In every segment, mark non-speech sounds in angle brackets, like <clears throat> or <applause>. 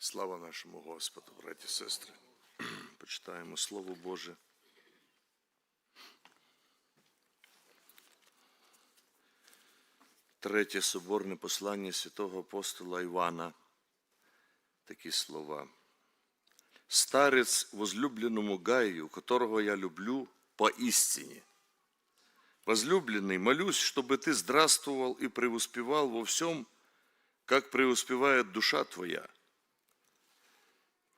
Слава нашому Господу, браті і сестри. <clears throat> Почитаємо Слово Боже. Третє соборне послання святого апостола Івана. Такі слова. Старец возлюбленному Гаю, которого я люблю поистине. Возлюбленный, молюсь, чтобы ты здравствовал и преуспевал во всем, как преуспевает душа твоя.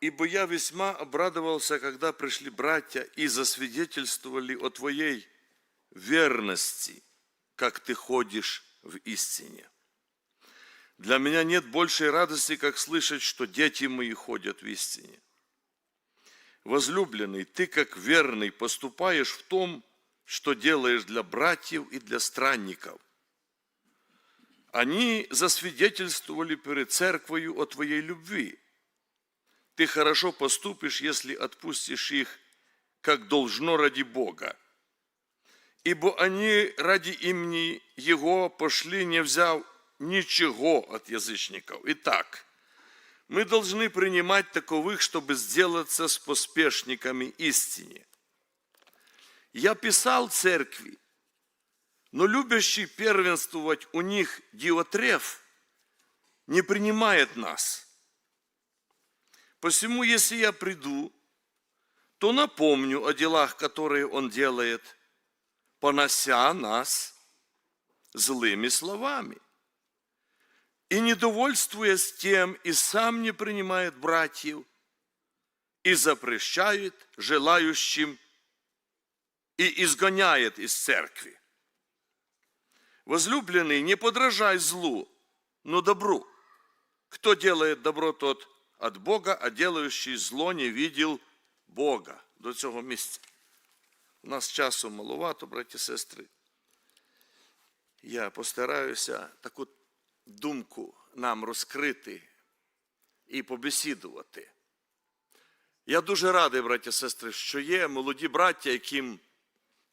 Ибо я весьма обрадовался, когда пришли братья и засвидетельствовали о твоей верности, как ты ходишь в истине. Для меня нет большей радости, как слышать, что дети мои ходят в истине. Возлюбленный, ты как верный поступаешь в том, что делаешь для братьев и для странников. Они засвидетельствовали перед церковью о твоей любви. Ты хорошо поступишь, если отпустишь их, как должно ради Бога. Ибо они ради имени Его пошли, не взяв ничего от язычников. Итак, мы должны принимать таковых, чтобы сделаться с поспешниками истине. Я писал церкви, но любящий первенствовать у них Диотреф не принимает нас. Посему, если я приду, то напомню о делах, которые он делает, понося нас злыми словами. И недовольствуясь тем, и сам не принимает братьев, и запрещает желающим, и изгоняет из церкви. Возлюбленный, не подражай злу, но добру. Кто делает добро, тот от Бога, а делающий зло не видел Бога до цього місця. У нас часу маловато, браті і сестри. Я постараюся таку думку нам розкрити і побесідувати. Я дуже радий, браті і сестри, що є молоді браття, яким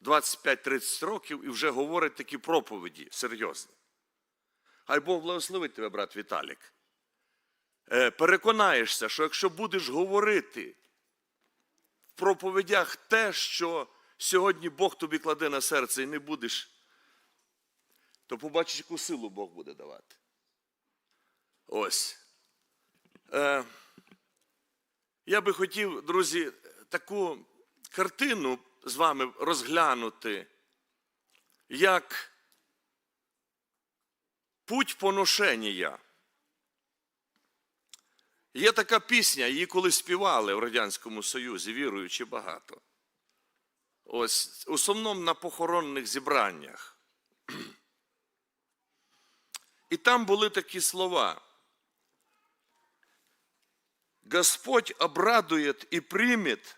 25-30 років і вже говорять такі проповіді серйозні. Хай Бог благословить тебе, брат Віталік. Е, Переконаєшся, що якщо будеш говорити в проповідях те, що сьогодні Бог тобі кладе на серце і не будеш, то побачиш, яку силу Бог буде давати. Ось. Е, я би хотів, друзі, таку картину з вами розглянути, як путь поношення. Є така пісня, її коли співали в Радянському Союзі, віруючи багато. Ось, основному на похоронних зібраннях. І там були такі слова. Господь обрадует и примет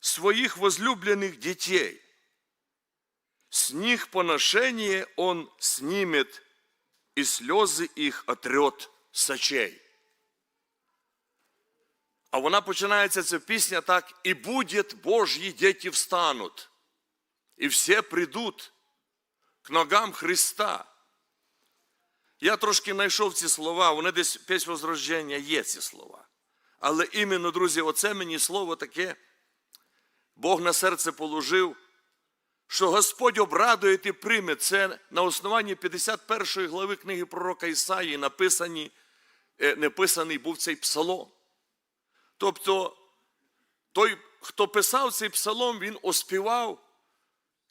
своих возлюбленных детей. С них поношение Он снимет, и слезы их отрет с очей. А вона починається ця пісня так, і будет Божьи дети встанут, і все придут к ногам Христа. Я трошки знайшов ці слова, вони десь після возрождення є ці слова. Але іменно, друзі, оце мені слово таке, Бог на серце положив, що Господь обрадує і прийме. Це на основанні 51 глави книги пророка Ісаї написані, е, написаний був цей псалом. Тобто, той, хто писав цей псалом, він оспівав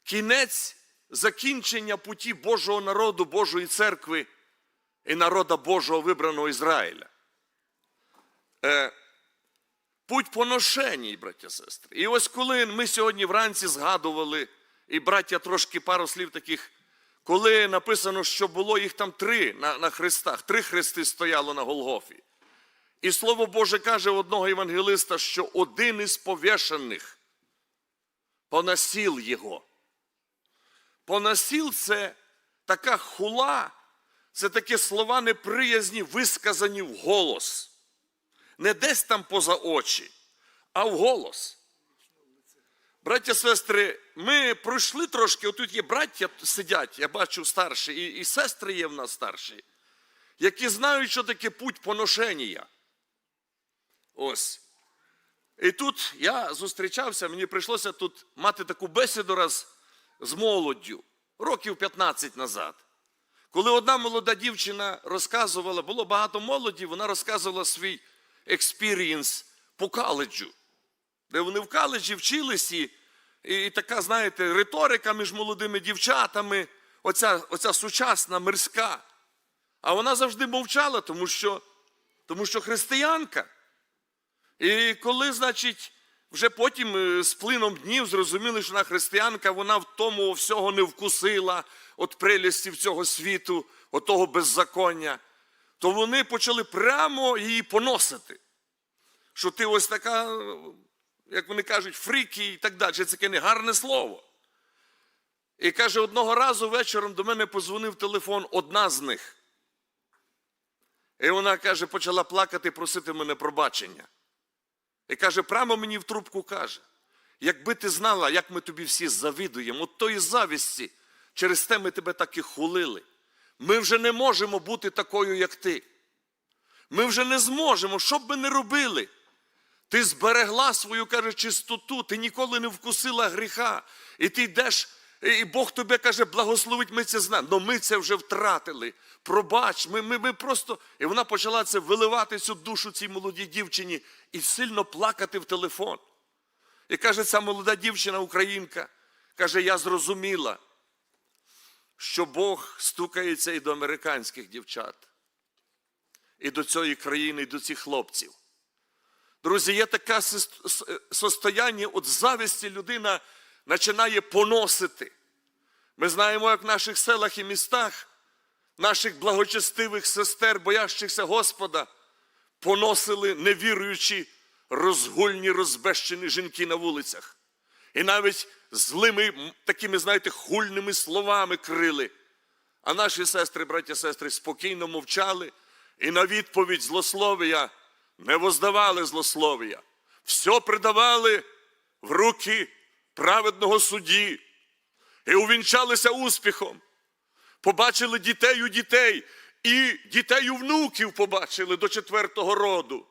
кінець закінчення путі Божого народу, Божої церкви і народа Божого вибраного Ізраїля. Е, Путь поношеній, браття сестри. І ось коли ми сьогодні вранці згадували, і браття трошки пару слів таких, коли написано, що було їх там три на, на хрестах, три хрести стояло на Голгофі. І Слово Боже каже одного євангелиста, що один із повішених поносив його. Поносив це така хула, це такі слова неприязні, висказані в голос. Не десь там поза очі, а в голос. Браття, сестри, ми пройшли трошки, отут є браття сидять, я бачу старші, і, і сестри є в нас старші, які знають, що таке путь поношення. Ось. І тут я зустрічався, мені прийшлося тут мати таку бесіду раз з молоддю, років 15 назад. Коли одна молода дівчина розказувала, було багато молоді, вона розказувала свій експірієнс по коледжу, де вони в коледжі вчились, і, і така, знаєте, риторика між молодими дівчатами, оця, оця сучасна, мирська. А вона завжди мовчала, тому що, тому що християнка. І коли, значить, вже потім е, з плином днів зрозуміли, що вона християнка, вона в тому всього не вкусила от прелістів цього світу, от того беззаконня, то вони почали прямо її поносити. Що ти ось така, як вони кажуть, фріки і так далі. Це таке негарне слово. І каже, одного разу вечором до мене позвонив телефон одна з них. І вона каже, почала плакати, просити мене пробачення. І каже, прямо мені в трубку каже, якби ти знала, як ми тобі всі завидуємо, от тої завісті, через те ми тебе так і хулили. Ми вже не можемо бути такою, як ти. Ми вже не зможемо, що б ми не робили. Ти зберегла свою, каже, чистоту, ти ніколи не вкусила гріха. І ти йдеш, і Бог тобі каже, благословить, ми це знаємо. Но ми це вже втратили. Пробач, ми, ми, ми просто. І вона почала це виливати цю душу цій молодій дівчині і сильно плакати в телефон. І каже, ця молода дівчина, українка, каже, я зрозуміла, що Бог стукається і до американських дівчат, і до цієї країни, і до цих хлопців. Друзі, є таке состояння от зависті людина починає поносити. Ми знаємо, як в наших селах і містах, наших благочестивих сестер, боящихся Господа, поносили невіруючі, розгульні, розбещені жінки на вулицях. І навіть злими такими, знаєте, хульними словами крили. А наші сестри, браття сестри, спокійно мовчали і на відповідь злословія не воздавали злословія. Все придавали в руки праведного судді і увінчалися успіхом. Побачили дітей у дітей, і дітей у внуків побачили до четвертого роду.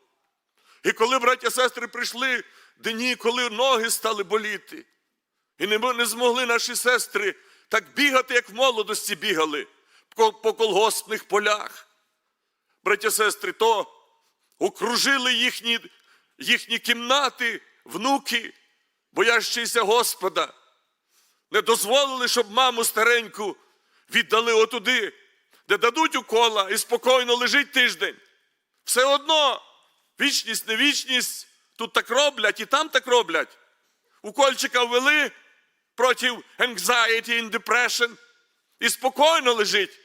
І коли браття сестри прийшли дні, коли ноги стали боліти, і не, змогли наші сестри так бігати, як в молодості бігали по, колгоспних полях. Браття сестри, то окружили їхні, їхні кімнати, внуки, боящіся Господа. Не дозволили, щоб маму стареньку віддали отуди, де дадуть укола і спокійно лежить тиждень. Все одно вічність, не вічність, тут так роблять і там так роблять. Укольчика ввели проти anxiety and depression і спокійно лежить.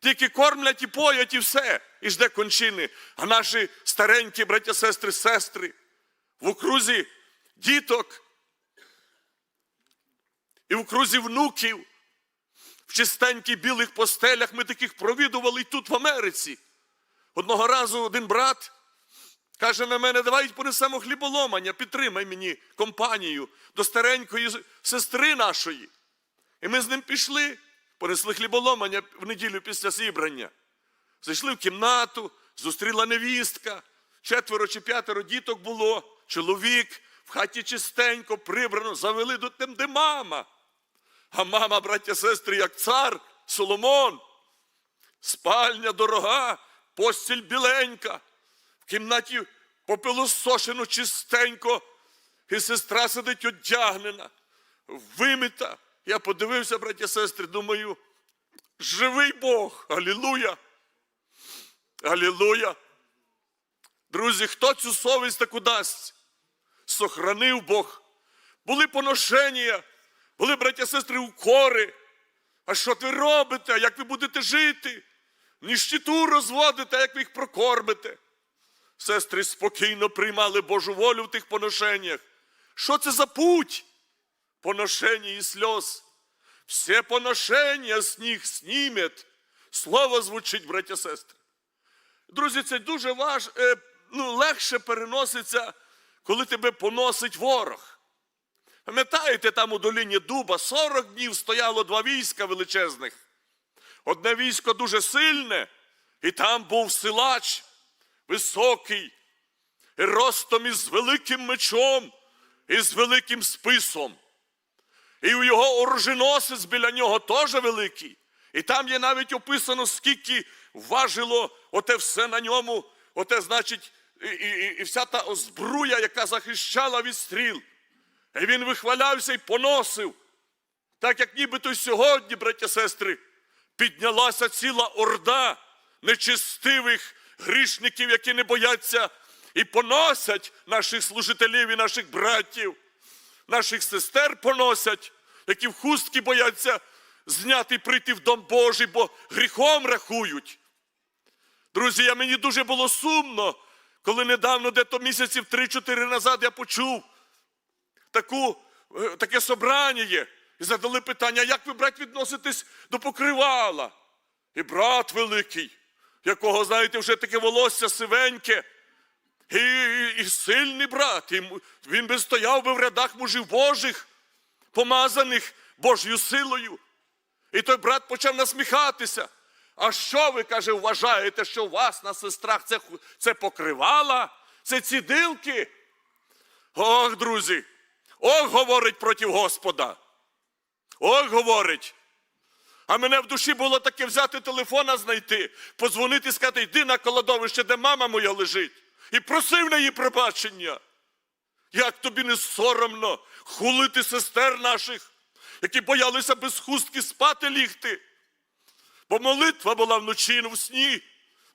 Тільки кормлять і поять, і все, і жде кончини. А наші старенькі браття, сестри, сестри в окрузі діток і в крузі внуків, в чистеньких білих постелях ми таких провідували і тут в Америці. Одного разу один брат каже на мене, давай понесемо хліболомання, підтримай мені компанію до старенької сестри нашої. І ми з ним пішли, понесли хліболомання в неділю після зібрання. Зайшли в кімнату, зустріла невістка, четверо чи п'ятеро діток було, чоловік, в хаті чистенько, прибрано, завели до тем, де мама. А мама, браття, сестри, як цар Соломон. Спальня дорога, постіль біленька, в кімнаті попилосошено чистенько, і сестра сидить одягнена, вимита. Я подивився, браття, сестри, думаю, живий Бог, алілуя. Алілуя. Друзі, хто цю совість таку дасть? Сохранив Бог. Були поношення, були, браття, сестри, укори. А що ви робите? Як ви будете жити? Ніщиту розводите, як ви їх прокормите. Сестри спокійно приймали Божу волю в тих поношеннях. Що це за путь? Поношення і сльоз. Все поношення з них снімет. Слово звучить, браття сестри. Друзі, це дуже важ, е, ну, легше переноситься, коли тебе поносить ворог. Пам'ятаєте, там у доліні Дуба 40 днів стояло два війська величезних. Одне військо дуже сильне, і там був силач, високий, і ростом із великим мечом, і з великим списом. І у його оруженосець біля нього теж великий. І там є навіть описано, скільки важило оте все на ньому, оте, значить, і, і, і вся та збруя, яка захищала від стріл. І він вихвалявся і поносив. Так як нібито сьогодні, браття сестри, піднялася ціла орда нечистивих грішників, які не бояться і поносять наших служителів і наших братів, наших сестер поносять, які в хустки бояться зняти і прийти в Дом Божий, бо гріхом рахують. Друзі, я мені дуже було сумно, коли недавно, де-то місяців 3-4 назад я почув таку, е, таке собрання. І задали питання, як ви, брат, відноситесь до покривала? І брат великий, якого, знаєте, вже таке волосся сивеньке, і, і, і сильний брат. І він би стояв би в рядах мужів Божих, помазаних Божою силою. І той брат почав насміхатися. А що ви, каже, вважаєте, що у вас на сестрах це, це покривала? Це цідилки? Ох, друзі, ох, говорить проти Господа. Ох, говорить. А мене в душі було таке взяти телефона знайти, подзвонити і сказати, йди на колодовище, де мама моя лежить, і проси в неї пробачення. Як тобі не соромно хулити сестер наших, які боялися без хустки спати лігти? Бо молитва була вночі в сні.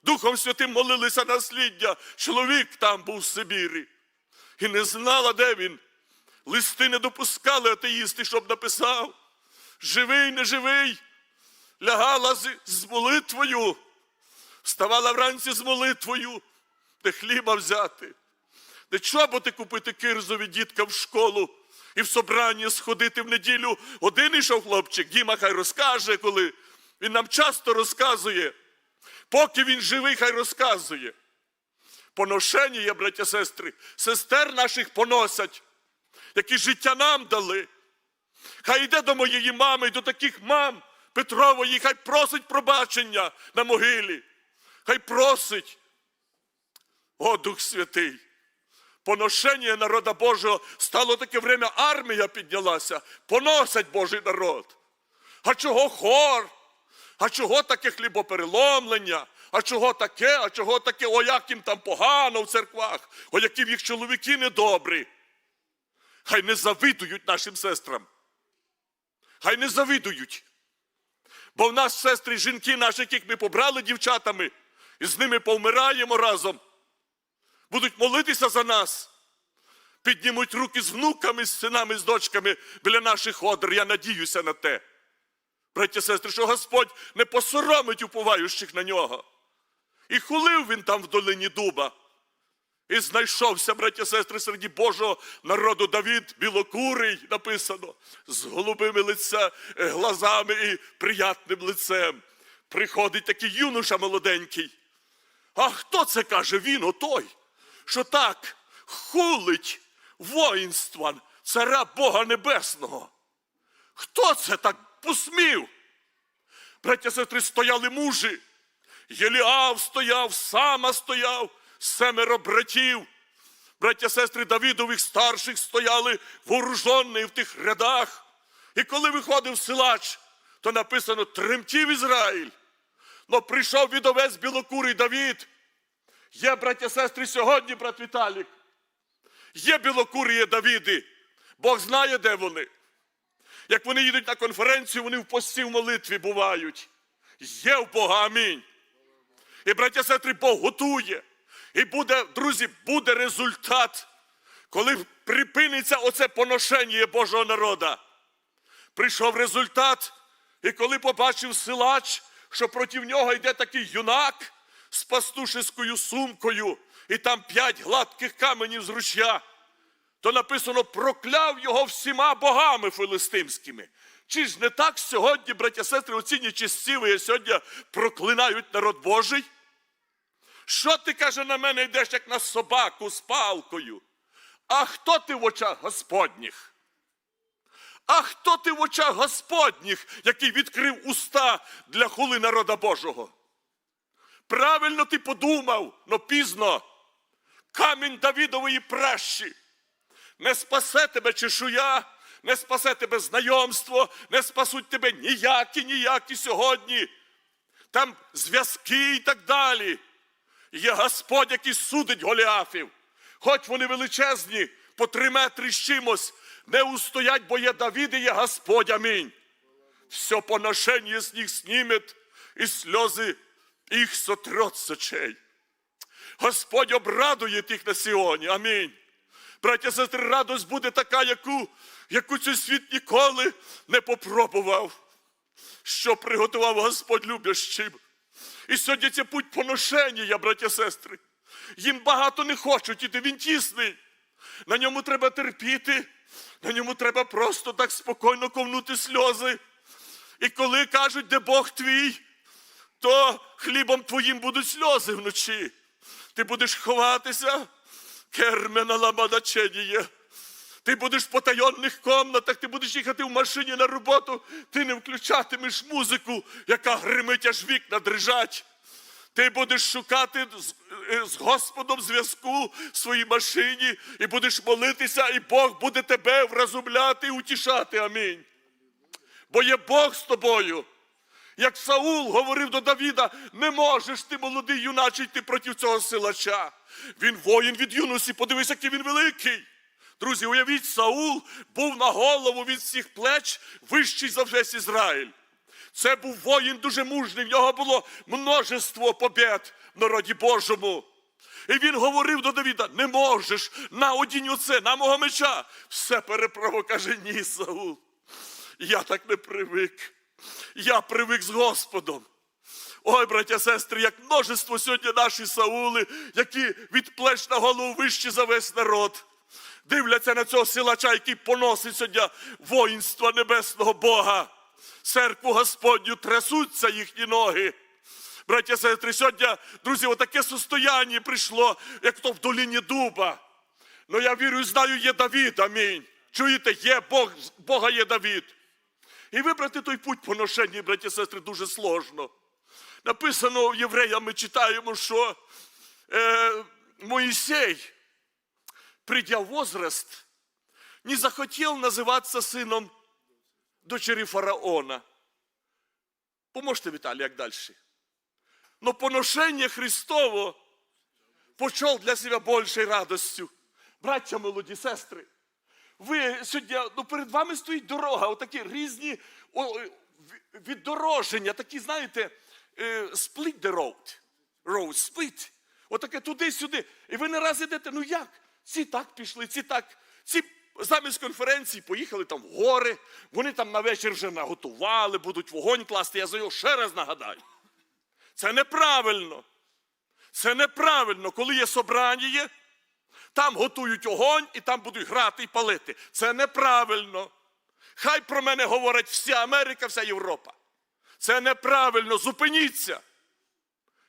Духом Святим молилися насліддя. Чоловік там був в Сибірі. І не знала, де він. Листи не допускали атеїсти, щоб написав. Живий, не живий. Лягала з, молитвою, вставала вранці з молитвою, де хліба взяти, де чоботи купити кирзові дітка в школу і в собрання сходити в неділю. Один ішов хлопчик, Діма хай розкаже, коли він нам часто розказує. Поки він живий, хай розказує. Поношення, є, браття сестри, сестер наших поносять, які життя нам дали. Хай йде до моєї мами, до таких мам Петрової, хай просить пробачення на могилі. Хай просить. О, Дух Святий. Поношення народа Божого стало таке время, армія піднялася, поносять Божий народ. А чого хор? А чого таке хлібопереломлення? А чого таке? А чого таке? О, як їм там погано в церквах, о, які в їх чоловіки недобрі. Хай не завидують нашим сестрам. Хай не завидують. Бо в нас сестри, жінки наші, яких ми побрали дівчатами, і з ними повмираємо разом. Будуть молитися за нас. Піднімуть руки з внуками, з синами, з дочками біля наших одр. Я надіюся на те. Браття сестри, що Господь не посоромить уповаючих на нього. І хулив він там в долині дуба. І знайшовся, браття сестри, серед Божого народу Давід білокурий, написано, з голубими лиця, е, глазами і приятним лицем. Приходить такий юноша молоденький. А хто це каже? Він отой, що так хулить воїнства царя Бога Небесного. Хто це так посмів? Браття сестри стояли мужі. Єліав стояв, сама стояв, семеро братів. Браття сестри Давідових старших стояли вооружені в тих рядах. І коли виходив силач, то написано тремтів Ізраїль. Но прийшов відовець білокурий Давід. Є, браття сестри, сьогодні, брат Віталік. Є білокурі Давіди. Бог знає, де вони. Як вони їдуть на конференцію, вони в пості в молитві бувають. Є в Бога, амінь. І, браття сестри, Бог готує. І буде, друзі, буде результат, коли припиниться оце поношення Божого народа. Прийшов результат, і коли побачив силач, що проти нього йде такий юнак з пастушеською сумкою, і там п'ять гладких каменів з ручя, то написано прокляв його всіма богами филистимськими. Чи ж не так сьогодні, браття сестри, оці нечистіві сьогодні проклинають народ Божий? Що ти, каже, на мене йдеш, як на собаку з палкою? А хто ти в очах Господніх? А хто ти в очах Господніх, який відкрив уста для хули народа Божого? Правильно ти подумав, но пізно. камінь Давідової пращі. Не спасе тебе чешуя, не спасе тебе знайомство, не спасуть тебе ніякі, ніякі сьогодні. Там зв'язки і так далі. Є Господь, який судить Голіафів. Хоч вони величезні, по три метри з чимось, не устоять, бо є Давид і є Господь. Амінь. Все поношення з них снимет, і сльози їх сотрет з очей. Господь обрадує тих на Сіоні. Амінь. Браття, сестри, радость буде така, яку, яку цей світ ніколи не попробував. Що приготував Господь любящим. І сьогодні це путь поношення, браття, сестри. Їм багато не хочуть іти, він тісний. На ньому треба терпіти, на ньому треба просто так спокійно ковнути сльози. І коли кажуть, де Бог твій, то хлібом твоїм будуть сльози вночі. Ти будеш ховатися, кермена ламадаченіє. Ти будеш в потайонних комнатах, ти будеш їхати в машині на роботу, ти не включатимеш музику, яка гримить аж вікна дрижать. Ти будеш шукати з, е, з Господом зв'язку в своїй машині і будеш молитися, і Бог буде тебе вразумляти і утішати. Амінь. Бо є Бог з тобою. Як Саул говорив до Давіда, не можеш ти, молодий юначе, йти проти цього силача. Він воїн від юності, подивись, який він великий. Друзі, уявіть, Саул був на голову від всіх плеч вищий за весь Ізраїль. Це був воїн дуже мужний, в нього було множество побед в народі Божому. І він говорив до Давіда: не можеш на одінь оце, на мого меча. Все переправо каже, ні, Саул. Я так не привик. Я привик з Господом. Ой, браття, сестри, як множество сьогодні наші Саули, які від плеч на голову вищі за весь народ. Дивляться на цього силача, який поносить сьогодні воїнства небесного Бога. Церкву Господню трясуться їхні ноги. Браття, сестри, сьогодні, друзі, отаке состояння прийшло, як то в долині дуба. Ну я вірю і знаю, є Давід, амінь. Чуєте, є Бог, Бога є Давід. І вибрати той путь поношення, браті сестри, дуже сложно. Написано в євреям, ми читаємо, що е, Моїсей, придя в возраст, не захотів називатися сином дочери фараона. Поможете, Віталій, як далі? Но поношення Христово почав для себе більшою радостю. Браття молоді сестри, ви сьогодні, ну перед вами стоїть дорога, отакі різні о, віддороження, такі, знаєте, е, split the road. Road, split. Отаке туди-сюди. І ви не раз ідете, ну як? Ці так пішли, ці так. Ці замість конференції поїхали там в гори, вони там на вечір вже наготували, будуть вогонь класти. Я за його ще раз нагадаю. Це неправильно. Це неправильно, коли є собрання, там готують огонь і там будуть грати і палити. Це неправильно. Хай про мене говорить вся Америка, вся Європа. Це неправильно. Зупиніться.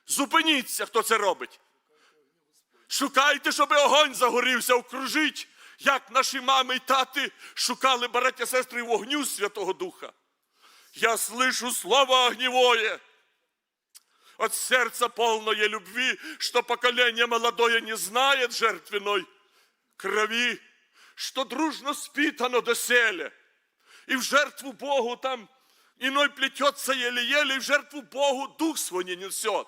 Зупиніться, хто це робить. Шукайте, щоб огонь загорівся, окружіть, як наші мами і тати шукали браття сестри вогню Святого Духа. Я слышу слово огневое от сердца полное любви, что поколение молодое не знает жертвенной крови, что дружно спит оно доселе. И в жертву Богу там иной плетется еле-еле, и в жертву Богу дух свой не несет.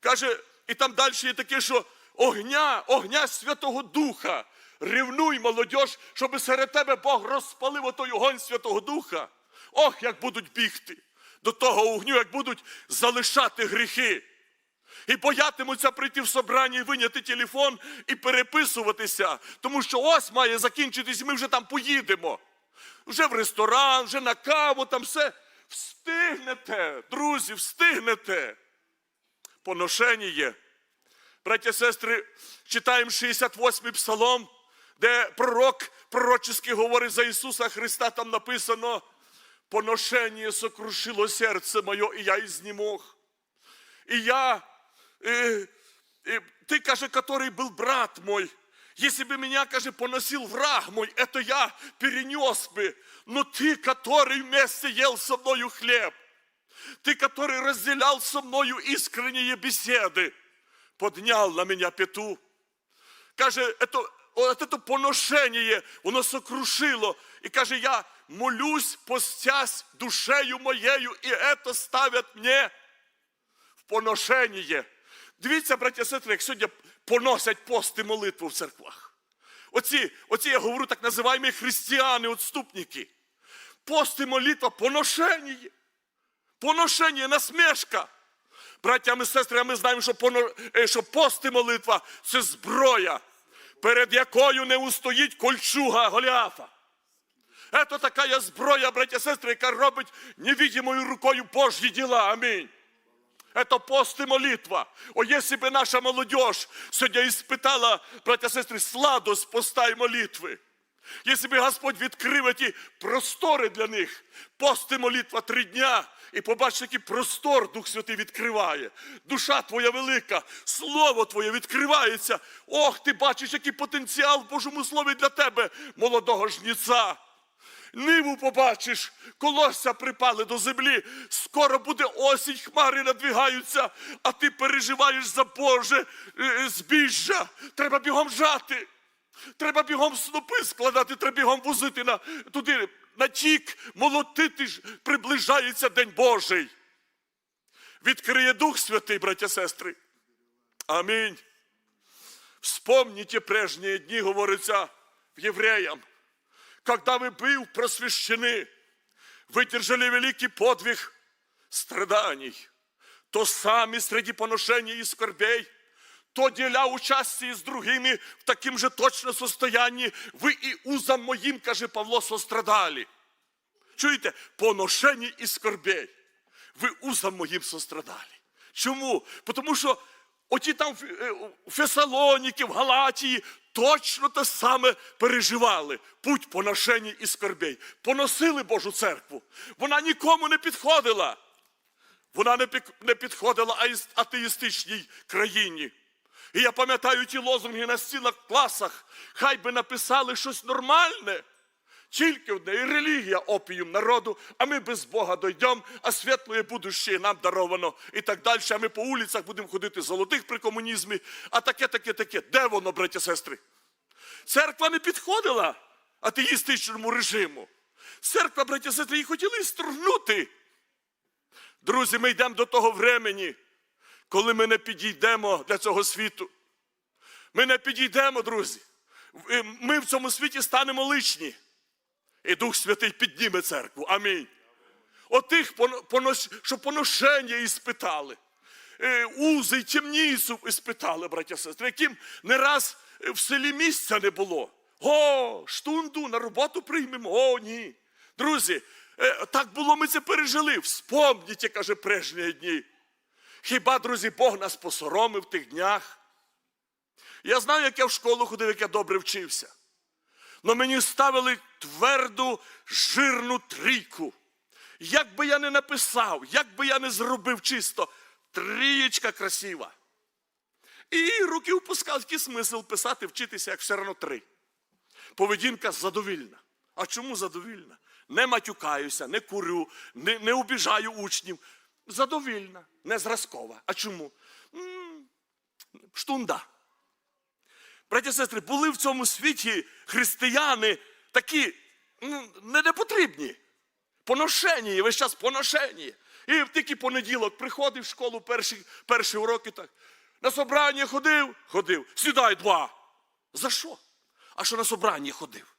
Каже, і там далі є таке, що огня, огня Святого Духа. Ревнуй, молодь, щоб серед тебе Бог розпалив отой огонь Святого Духа. Ох, як будуть бігти до того огню, як будуть залишати гріхи. І боятимуться прийти в собрання і виняти телефон і переписуватися, тому що ось має закінчитись, і ми вже там поїдемо. Вже в ресторан, вже на каву, там все. Встигнете, друзі, встигнете. Поношення є. Браття, сестри, читаємо 68-й псалом, де пророк пророчески говорить за Ісуса Христа, там написано, поношення сокрушило серце моє, і я изнемог. И я, э, э, ты, каже, который был брат мой, если бы меня, каже, поносил враг мой, это я перенес бы. Но ты, который вместе ел со мною хлеб, ты, который разделял со мною искренние беседы, поднял на меня пету. Каже, ето, от це поношення, воно сокрушило. І каже, я молюсь, постясь душею моєю, і це ставять мені в поношення. Дивіться, браття сестри, як сьогодні поносять пости молитву в церквах. Оці, оці я говорю, так називаємо християни, отступники. Пост і молитва поношення. Поношення, насмешка Браття і сестри, а ми знаємо, що, поно, е, що пост і молитва це зброя, перед якою не устоїть кольчуга Голіафа. Це така зброя, браття і сестри, яка робить невидимою рукою Божі діла. Амінь. Это пост и молитва. О, если бы наша молодежь сегодня испытала, братья и сестры, сладость поста и молитвы. Если бы Господь відкрив эти простори для них, пост і молитва три дня, і побачиш, який простор Дух Святий відкриває. Душа твоя велика, слово твоє відкривається. Ох, ти бачиш, який потенціал в Божому слові для тебе, молодого жніця. Ниву побачиш, колосся припали до землі, скоро буде осінь, хмари надвигаються, а ти переживаєш за Боже е, збіжжя. Треба бігом жати. Треба бігом снопи складати, треба бігом возити на, туди, на тік, молотити ж, приближається День Божий. Відкриє Дух Святий, браття сестри. Амінь. Вспомните прежние дни, говорится в евреям, когда вы был просвещены, выдержали великий подвиг страданий, то сами среди поношений и скорбей, то деля участие с другими в таким же точно состоянии, вы и узам моим, каже Павло, сострадали. Чуєте? Поношені і скорбей. Ви узам моїм сострадали. Чому? Тому що оті там е, у Фесалоніки, в Галатії точно те саме переживали. Путь поношені і скорбей. Поносили Божу церкву. Вона нікому не підходила. Вона не підходила атеїстичній країні. І я пам'ятаю ті лозунги на стінах в класах. Хай би написали щось нормальне. Тільки одне, і релігія опіум народу, а ми без Бога дойдемо, а світлої будущее нам даровано і так далі. А ми по вулицях будемо ходити золотих при комунізмі, а таке, таке, таке. Де воно, браття сестри? Церква не підходила атеїстичному режиму. Церква, браття сестри, її хотіли стргнути. Друзі, ми йдемо до того времені, коли ми не підійдемо для цього світу. Ми не підійдемо, друзі. Ми в цьому світі станемо личні. І Дух Святий підніме церкву. Амінь. Отих, що поношення іспитали, е, узи й темницю іспитали, браття сестри, яким не раз е, в селі місця не було. О, штунду, на роботу приймемо. О, ні. Друзі, е, так було, ми це пережили. Вспомніть, каже, прежні дні. Хіба, друзі, Бог нас посоромив в тих днях? Я знаю, як я в школу ходив, як я добре вчився. Но мені ставили тверду жирну трійку. Як би я не написав, як би я не зробив чисто, трієчка красива. І руки впускав, який смисл писати, вчитися, як все одно три. Поведінка задовільна. А чому задовільна? Не матюкаюся, не курю, не, не обіжаю учнів. Задовільна, не зразкова. А чому? Штунда. Браті сестри, були в цьому світі християни такі не непотрібні. Поношені, весь час поношені. І тільки понеділок приходив в школу перші, перші уроки так. На собрання ходив, ходив. Сідай два. За що? А що на собрання ходив?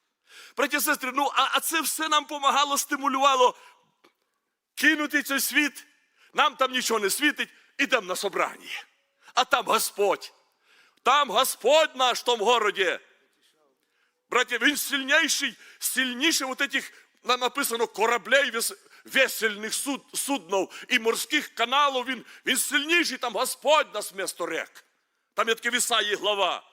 Браті сестри, ну а, а це все нам помагало, стимулювало кинути цей світ. Нам там нічого не світить, ідемо на собрання. А там Господь. Там Господь наш в тому городі. Братья, він сильнейший, сильнейший вот этих, нам написано, кораблей весельних суд, суднов і морських каналів. Він, він сильніший, там Господь нас вместо рек. Там є таке Вісаї глава.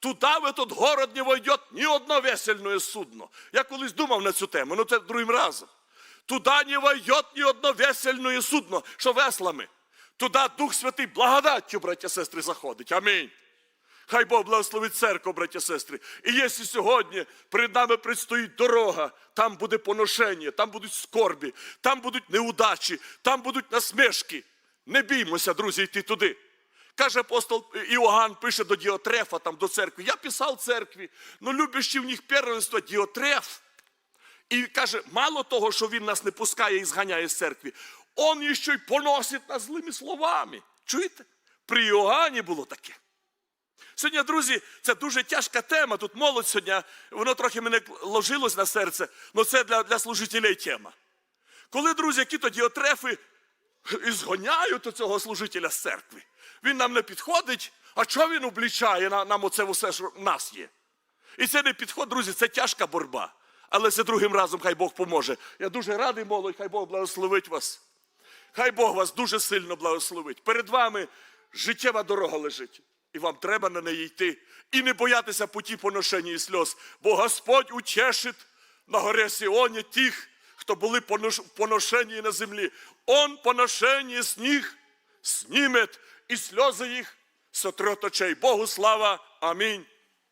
Туда в этот город не войдет ні одно весельне судно. Я колись думав на цю тему, ну це другим разом. Туда не войдет ні одно весельне судно, що веслами. Туда Дух Святий благодаттю, браття сестри, заходить. Амінь. Хай Бог благословить церкву, браття сестри. І якщо сьогодні перед нами предстоїть дорога, там буде поношення, там будуть скорбі, там будуть неудачі, там будуть насмешки. Не біймося, друзі, йти туди. Каже апостол Іоганн, пише до Діотрефа, там до церкви. Я писав церкві, но любящий в них первенство Діотреф. І каже, мало того, що він нас не пускає і зганяє з церкви, он ще й поносить нас злими словами. Чуєте? При Іоганні було таке. Сьогодні, друзі, це дуже тяжка тема. Тут молодь сьогодні, воно трохи мене ложилось на серце, але це для, для служителей тема. Коли, друзі, які то діотрефи і згоняють цього служителя з церкви, він нам не підходить, а що він облічає нам оце все, що в нас є? І це не підход, друзі, це тяжка боротьба. Але це другим разом хай Бог поможе. Я дуже радий, молодь, хай Бог благословить вас. Хай Бог вас дуже сильно благословить. Перед вами життєва дорога лежить. І вам треба на неї йти. І не боятися путі поношення і сльоз. Бо Господь утешить на горе Сіоні тих, хто були понош- в поношенні на землі. Он поношення з них снімет, і сльози їх сотрет очей. Богу слава. Амінь.